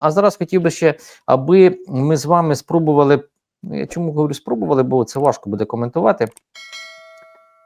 А зараз хотів би ще, аби ми з вами спробували. ну, Я чому говорю спробували, бо це важко буде коментувати.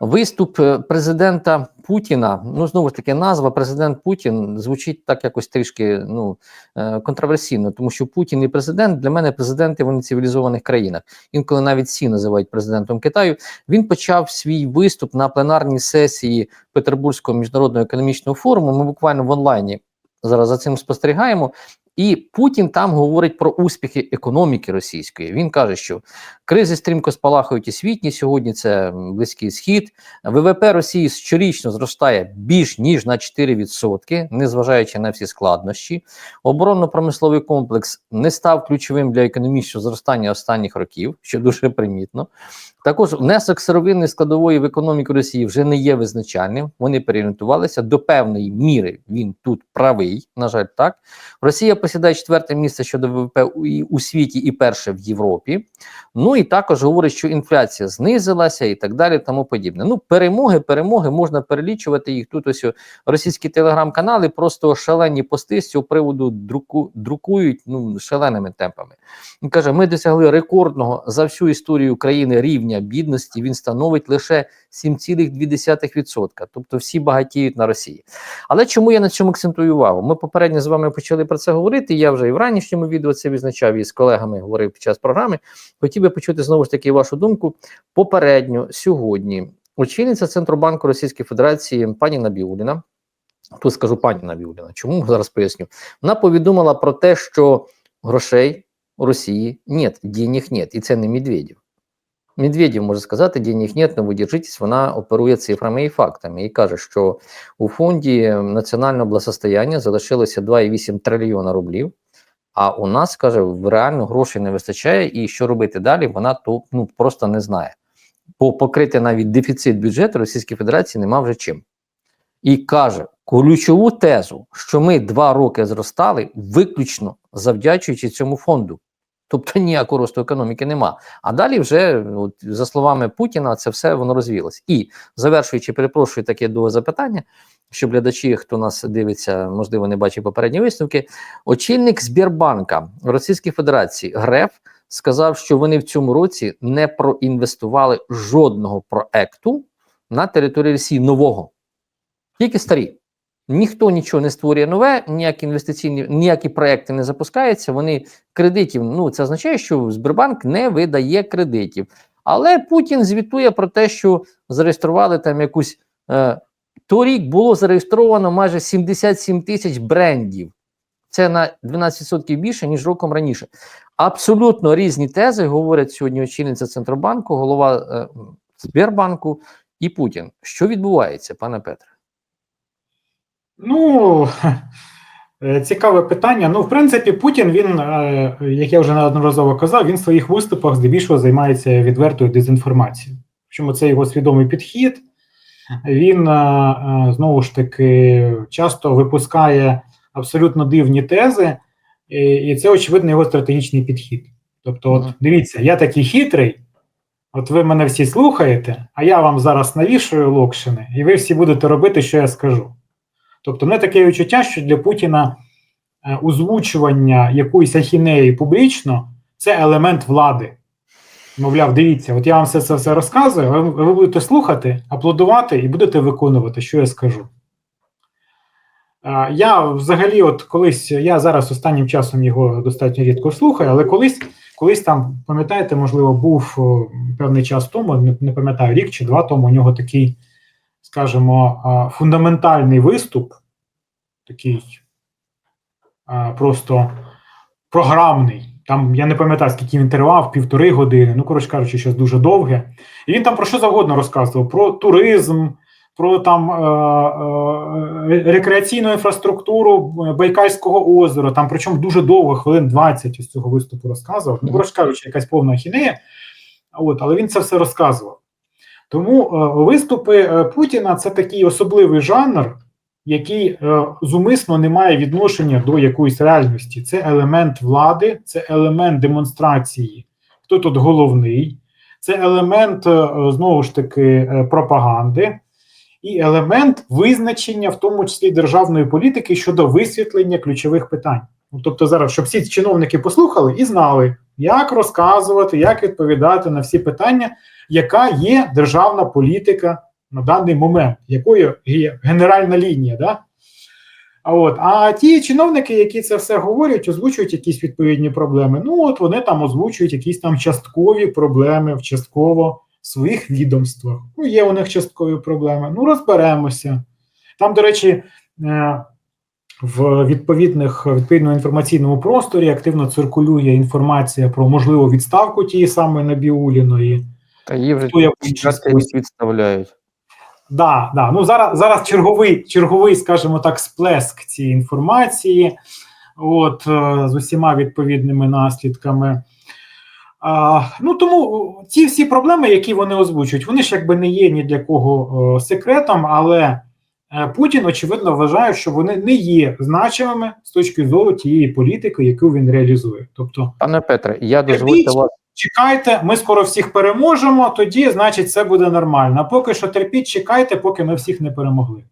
Виступ е, президента Путіна, ну знову ж таки, назва президент Путін звучить так якось трішки ну, е, контроверсійно, тому що Путін і президент для мене президенти вони в цивілізованих країнах. Інколи навіть всі називають президентом Китаю. Він почав свій виступ на пленарній сесії Петербурзького міжнародного економічного форуму. Ми буквально в онлайні зараз за цим спостерігаємо. І Путін там говорить про успіхи економіки російської. Він каже, що кризи стрімко спалахують і світні. Сьогодні це близький схід. ВВП Росії щорічно зростає більш ніж на 4%, незважаючи на всі складнощі. Оборонно-промисловий комплекс не став ключовим для економічного зростання останніх років, що дуже примітно. Також внесок сировинної складової в економіку Росії вже не є визначальним. Вони переорієнтувалися до певної міри. Він тут правий. На жаль, так Росія посідає четверте місце щодо ВВП у, світі і перше в Європі. Ну і також говорить, що інфляція знизилася і так далі, тому подібне. Ну, перемоги, перемоги можна перелічувати їх. Тут ось російські телеграм-канали просто шалені пости з цього приводу друку, друкують ну шаленими темпами. Каже: ми досягли рекордного за всю історію країни рівня бідності. Він становить лише 7,2%. Тобто всі багатіють на Росії. Але чому я на цьому акцентую увагу? Ми попередньо з вами почали про це говорити. Я вже і в ранішньому відео це відзначав і з колегами говорив під час програми. Хотів би почути знову ж таки вашу думку. Попередньо сьогодні очільниця Центробанку Російської Федерації пані Набіуліна. Тут скажу пані Набіуліна. Чому зараз поясню? Вона повідомила про те, що грошей у Росії нет, денег нет, і це не Медведєв. Медведєв може сказати, денег нет, но ви держитесь, вона оперує цифрами і фактами і каже, що у фонді національного благосостояння залишилося 2,8 трильйона рублів. А у нас каже, реально грошей не вистачає, і що робити далі, вона то ну просто не знає. Бо покрити навіть дефіцит бюджету Російської Федерації нема вже чим. І каже ключову тезу, що ми два роки зростали виключно завдячуючи цьому фонду. Тобто ніякого росту економіки нема. А далі, вже, от, за словами Путіна, це все воно розвілось. І завершуючи, перепрошую таке довге запитання, щоб глядачі, хто нас дивиться, можливо, не бачив попередні висновки. Очільник Збірбанка Російської Федерації Греф сказав, що вони в цьому році не проінвестували жодного проекту на території Росії нового, тільки старі. Ніхто нічого не створює нове, ніякі інвестиційні, ніякі проекти не запускаються. Вони кредитів. Ну це означає, що Сбербанк не видає кредитів. Але Путін звітує про те, що зареєстрували там якусь е, торік було зареєстровано майже 77 тисяч брендів. Це на 12% більше, ніж роком раніше. Абсолютно різні тези говорять сьогодні очільниця Центробанку, голова е, Сбербанку і Путін. Що відбувається, пане Петре? Ну, е, цікаве питання. Ну, в принципі, Путін, він, е, як я вже неодноразово казав, він в своїх виступах здебільшого займається відвертою дезінформацією. Причому це його свідомий підхід. Він е, знову ж таки часто випускає абсолютно дивні тези, і це, очевидно, його стратегічний підхід. Тобто, от дивіться, я такий хитрий, от ви мене всі слухаєте, а я вам зараз навішую локшини, і ви всі будете робити, що я скажу. Тобто, не таке відчуття, що для Путіна е, озвучування якоїсь ахінеї публічно це елемент влади. Мовляв, дивіться, от я вам все це все розказую, ви, ви будете слухати, аплодувати і будете виконувати, що я скажу. Е, Я взагалі, от колись, я зараз останнім часом його достатньо рідко слухаю, але колись, колись там, пам'ятаєте, можливо, був певний час тому, не, не пам'ятаю, рік чи два тому, у нього такий, скажімо, фундаментальний виступ, такий просто програмний. Там я не пам'ятаю, скільки він тривав, півтори години. Ну, коротше кажучи, щось дуже довге. І він там про що завгодно розказував: про туризм, про там е, е, рекреаційну інфраструктуру Байкальського озера. Там причому дуже довго, хвилин 20 із цього виступу розказував. Ну, коротше кажучи, якась повна ахінея. От, але він це все розказував. Тому е, виступи е, Путіна це такий особливий жанр, який е, зумисно не має відношення до якоїсь реальності. Це елемент влади, це елемент демонстрації, хто тут головний, це елемент знову ж таки пропаганди. І елемент визначення, в тому числі державної політики щодо висвітлення ключових питань. Ну, Тобто, зараз, щоб всі чиновники послухали і знали, як розказувати, як відповідати на всі питання, яка є державна політика на даний момент, якою є генеральна лінія. Да? А от а ті чиновники, які це все говорять, озвучують якісь відповідні проблеми. Ну от вони там озвучують якісь там часткові проблеми в частково своїх відомствах. Ну, є у них часткові проблеми. Ну, розберемося. Там, до речі, е, в відповідних відповідному інформаційному просторі активно циркулює інформація про можливу відставку тієї самої Набіуліної. Та її вже відставляють. Да, да. Ну зараз, зараз черговий, черговий, скажімо так, сплеск цієї інформації, от е, з усіма відповідними наслідками. А, ну тому ці всі проблеми, які вони озвучують, вони ж якби не є ні для кого е, секретом, але е, Путін очевидно вважає, що вони не є значимими з точки зору тієї політики, яку він реалізує. Тобто, Пане Петре, я дозвольте вас. чекайте, ми скоро всіх переможемо, тоді, значить, все буде нормально. А поки що терпіть, чекайте, поки ми всіх не перемогли.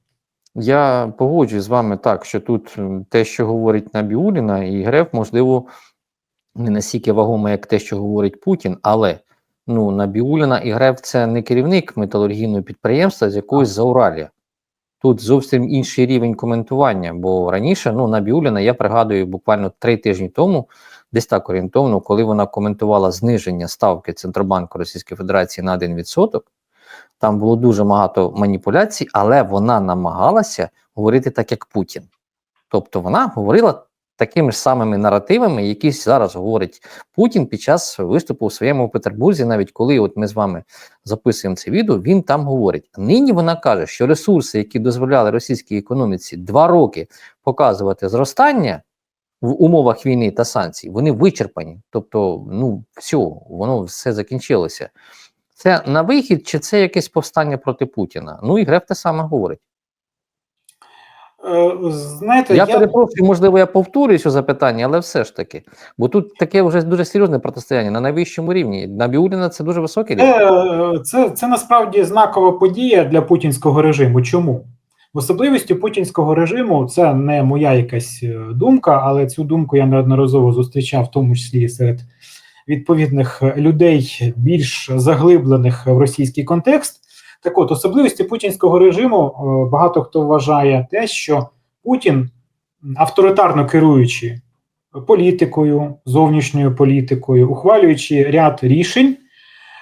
Я погоджуюсь з вами так, що тут те, що говорить Набіуліна і Греф, можливо, не настільки вагомо, як те, що говорить Путін, але ну, Набіуліна і Греф це не керівник металургійного підприємства з якоїсь Зауралія. Тут зовсім інший рівень коментування, бо раніше ну, Набіуліна, я пригадую, буквально три тижні тому, десь так орієнтовно, коли вона коментувала зниження ставки Центробанку Російської Федерації на 1%, там було дуже багато маніпуляцій, але вона намагалася говорити так, як Путін. Тобто вона говорила такими ж самими наративами, які зараз говорить Путін під час виступу у своєму Петербурзі, навіть коли от ми з вами записуємо це відео, він там говорить. Нині вона каже, що ресурси, які дозволяли російській економіці два роки показувати зростання в умовах війни та санкцій, вони вичерпані. Тобто, ну все, воно все закінчилося. Це на вихід, чи це якесь повстання проти Путіна? Ну і Греф те саме говорить. Е, знаєте, Я, перепрошую, можливо, я повторююсь у запитанні, але все ж таки. Бо тут таке вже дуже серйозне протистояння на найвищому рівні. Набіуліна це дуже високий рівень. Це, це, це насправді знакова подія для путінського режиму. Чому? В особливості путінського режиму це не моя якась е, думка, але цю думку я неодноразово зустрічав, в тому числі серед відповідних людей, більш заглиблених в російський контекст. Так от, особливості путінського режиму е, багато хто вважає те, що Путін, авторитарно керуючи політикою, зовнішньою політикою, ухвалюючи ряд рішень,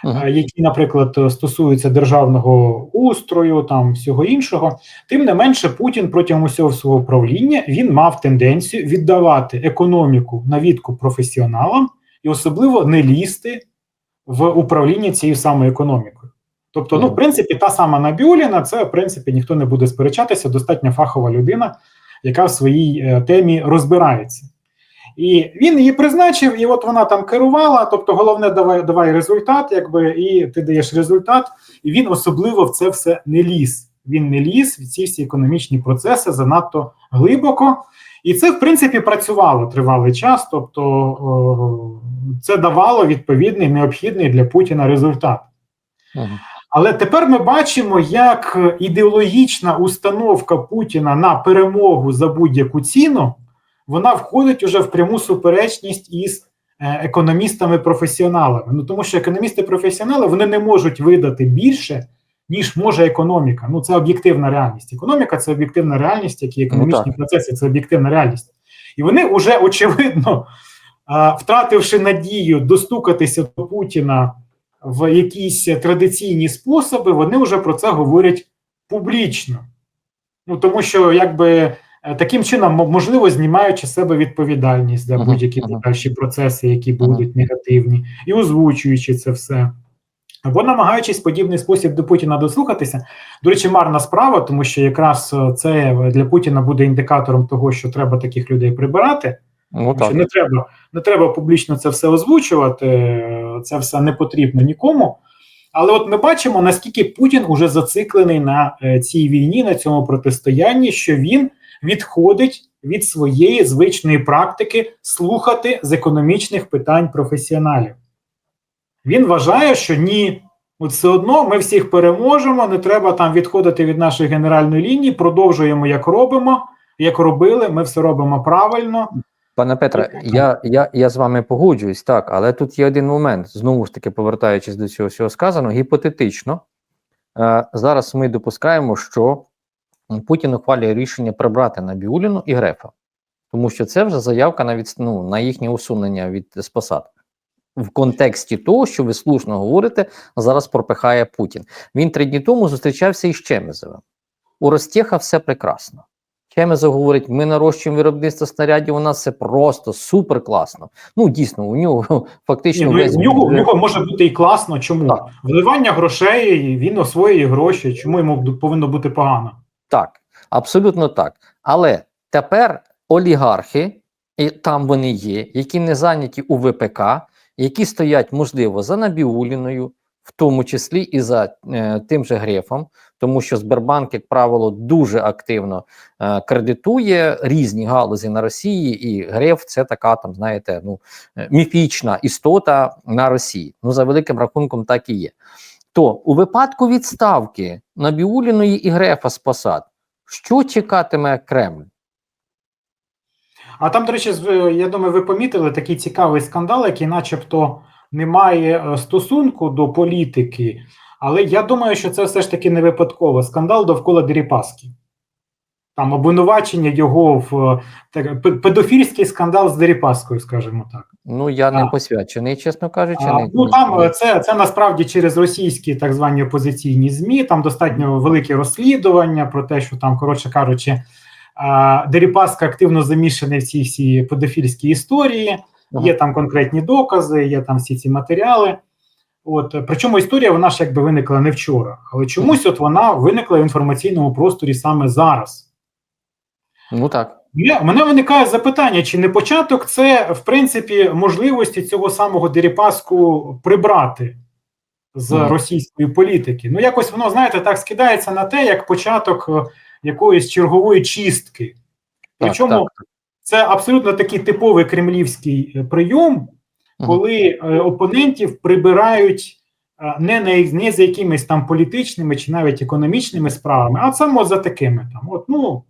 Мгм. е, які, наприклад, стосуються державного устрою, там всього іншого. Тим не менше, Путін протягом усього свого правління він мав тенденцію віддавати економіку на відкуп професіоналам і особливо не лізти в управління цією самою економікою. Тобто, ну, в принципі, та сама Набіуліна, це в принципі ніхто не буде сперечатися, достатньо фахова людина, яка в своїй е, темі розбирається. І він її призначив, і от вона там керувала. Тобто, головне, давай давай результат, якби, і ти даєш результат. І він особливо в це все не ліз. Він не ліз в ці всі економічні процеси занадто глибоко. І це, в принципі, працювало тривалий час. Тобто, о, це давало відповідний необхідний для Путіна результат. Мгм. Але тепер ми бачимо, як ідеологічна установка Путіна на перемогу за будь-яку ціну вона входить уже в пряму суперечність із е, економістами-професіоналами. Ну тому що економісти-професіонали вони не можуть видати більше, ніж може економіка. Ну це об'єктивна реальність. Економіка це об'єктивна реальність, як і економічні так. процеси це об'єктивна реальність. І вони вже очевидно, втративши надію достукатися до Путіна в якісь традиційні способи, вони вже про це говорять публічно. Ну тому що якби е, таким чином, можливо, знімаючи себе відповідальність за будь-які подальші процеси, які будуть негативні, і озвучуючи це все. Або намагаючись подібний спосіб до Путіна дослухатися. До речі, марна справа, тому що якраз е, це для Путіна буде індикатором того, що треба таких людей прибирати. Ну так. не треба, не треба публічно це все озвучувати, це все не потрібно нікому. Але от ми бачимо, наскільки Путін уже зациклений на е, цій війні, на цьому протистоянні, що він відходить від своєї звичної практики слухати з економічних питань професіоналів. Він вважає, що ні, от все одно ми всіх переможемо, не треба там відходити від нашої генеральної лінії, продовжуємо, як робимо, як робили, ми все робимо правильно. Пане Петре, я, я, я з вами погоджуюсь, так, але тут є один момент. Знову ж таки, повертаючись до цього всього сказаного, гіпотетично, е, зараз ми допускаємо, що Путін ухвалює рішення прибрати Набіуліну і Грефа, тому що це вже заявка на, від, ну, на їхнє усунення від з посад. В контексті того, що ви слушно говорите, зараз пропихає Путін. Він три дні тому зустрічався із Чемезовим. У Ростєха все прекрасно. Чемезов говорить: ми нарощуємо виробництво снарядів, у нас все просто супер класно. Ну, дійсно, у нього Ні, фактично ну, весь в, нього, в нього може бути і класно. Чому? Так. Вливання грошей, він освоює гроші. Чому йому повинно бути погано? Так, абсолютно так. Але тепер олігархи, і там вони є, які не зайняті у ВПК, які стоять, можливо, за Набіуліною, в тому числі і за е, тим же Грефом, тому що Сбербанк, як правило, дуже активно е, кредитує різні галузі на Росії, і Греф це така, там, знаєте, ну, е, міфічна істота на Росії. Ну, за великим рахунком, так і є. То у випадку відставки Набіуліної і Грефа з посад, що чекатиме Кремль? А там, до речі, я думаю, ви помітили такий цікавий скандал, який, начебто, не має е, стосунку до політики. Але я думаю, що це все ж таки не випадково. Скандал довкола Дерипаски. Там обвинувачення його в е, так, педофільський скандал з Дерипаскою, скажімо так. Ну я не А. посвячений, чесно кажучи. А, не, ну там е, це, це насправді через російські так звані опозиційні змі. Там достатньо велике розслідування про те, що там, коротше кажучи, а, Дерипаска активно замішаний в цій всі педофільські історії. Ага. Є там конкретні докази, є там всі ці матеріали. От причому історія вона ж якби виникла не вчора, але чомусь от вона виникла в інформаційному просторі саме зараз. ну так. У мене виникає запитання, чи не початок це, в принципі, можливості цього самого Дерипаску прибрати з Мгм. російської політики. Ну, якось воно, знаєте, так скидається на те, як початок е, якоїсь чергової чистки. Так, Причому так. Це абсолютно такий типовий кремлівський е, прийом, коли е, опонентів прибирають е, не, на, не за якимись там політичними чи навіть економічними справами, а саме за такими там. От, ну,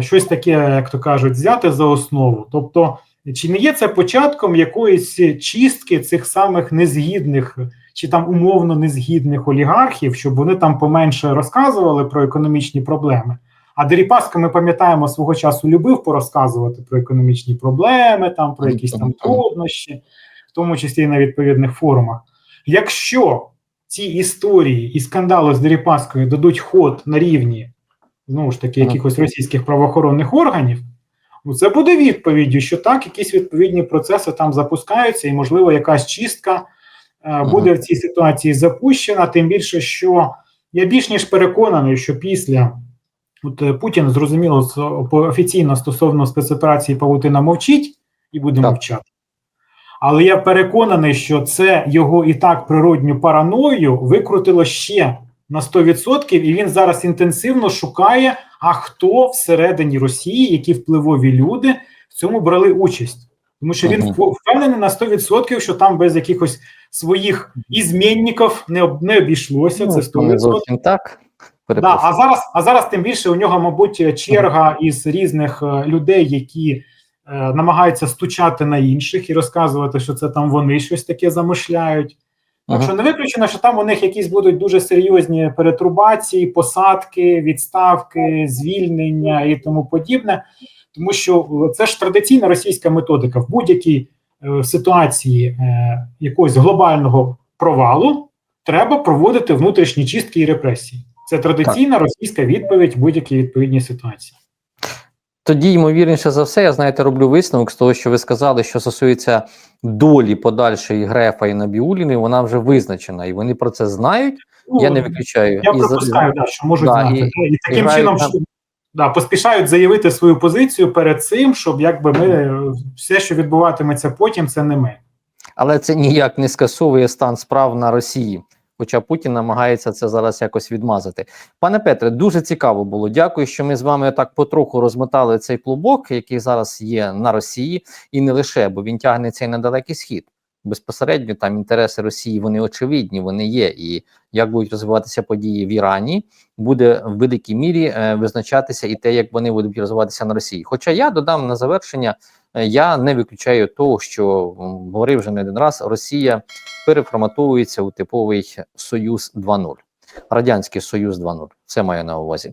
щось таке, як то кажуть, взяти за основу. Тобто, чи не є це початком якоїсь чистки цих самих незгідних чи там умовно незгідних олігархів, щоб вони там поменше розказували про економічні проблеми? А Дерипаска, ми пам'ятаємо, свого часу любив порозказувати про економічні проблеми, там про якісь там труднощі, в тому числі і на відповідних форумах. Якщо ці історії і скандали з Дерипаскою дадуть ход на рівні знову ж таки якихось російських правоохоронних органів, ну це буде відповіддю, що так, якісь відповідні процеси там запускаються, і, можливо, якась чистка е, буде в цій ситуації запущена. Тим більше, що я більш ніж переконаний, що після от е, Путін зрозуміло офіційно стосовно спецоперації Павутина мовчить і буде Так. мовчати. Але я переконаний, що це його і так природню параною викрутило ще на 100%, і він зараз інтенсивно шукає, а хто всередині Росії, які впливові люди в цьому брали участь. Тому що він впевнений на 100%, що там без якихось своїх ізмінників не, об- не обійшлося. Це Ну, 100%. не зовсім так. Да, а зараз, а зараз тим більше у нього, мабуть, черга із різних е, людей, які е, намагаються стучати на інших і розказувати, що це там вони щось таке замишляють. Так Ага. що не виключено, що там у них якісь будуть дуже серйозні перетрубації, посадки, відставки, звільнення і тому подібне. Тому що е, це ж традиційна російська методика. В будь-якій е, ситуації е, якогось глобального провалу треба проводити внутрішні чистки і репресії. Це традиційна російська відповідь в будь-якій відповідній ситуації. Тоді, ймовірніше за все, я знаєте, роблю висновок з того, що ви сказали, що стосується долі подальшої Грефа і Набіуліни, вона вже визначена, і вони про це знають. Ну, я не виключаю. Я І за- да, що можуть Да, знати. і- І, і таким грають чином що, да, поспішають заявити свою позицію перед цим, щоб якби ми е, все, що відбуватиметься потім, це не ми. Але це ніяк не скасовує стан справ на Росії. Хоча Путін намагається це зараз якось відмазати. Пане Петре, дуже цікаво було. Дякую, що ми з вами так потроху розмотали цей клубок, який зараз є на Росії, і не лише, бо він тягнеться і на далекий схід. Безпосередньо там інтереси Росії вони очевидні, вони є. І як будуть розвиватися події в Ірані, буде в великій мірі е, визначатися і те, як вони будуть розвиватися на Росії. Хоча я додам на завершення, е, я не виключаю того, що говорив вже не один раз, Росія переформатовується у типовий Союз 2.0. Радянський Союз 2.0. Це маю на увазі.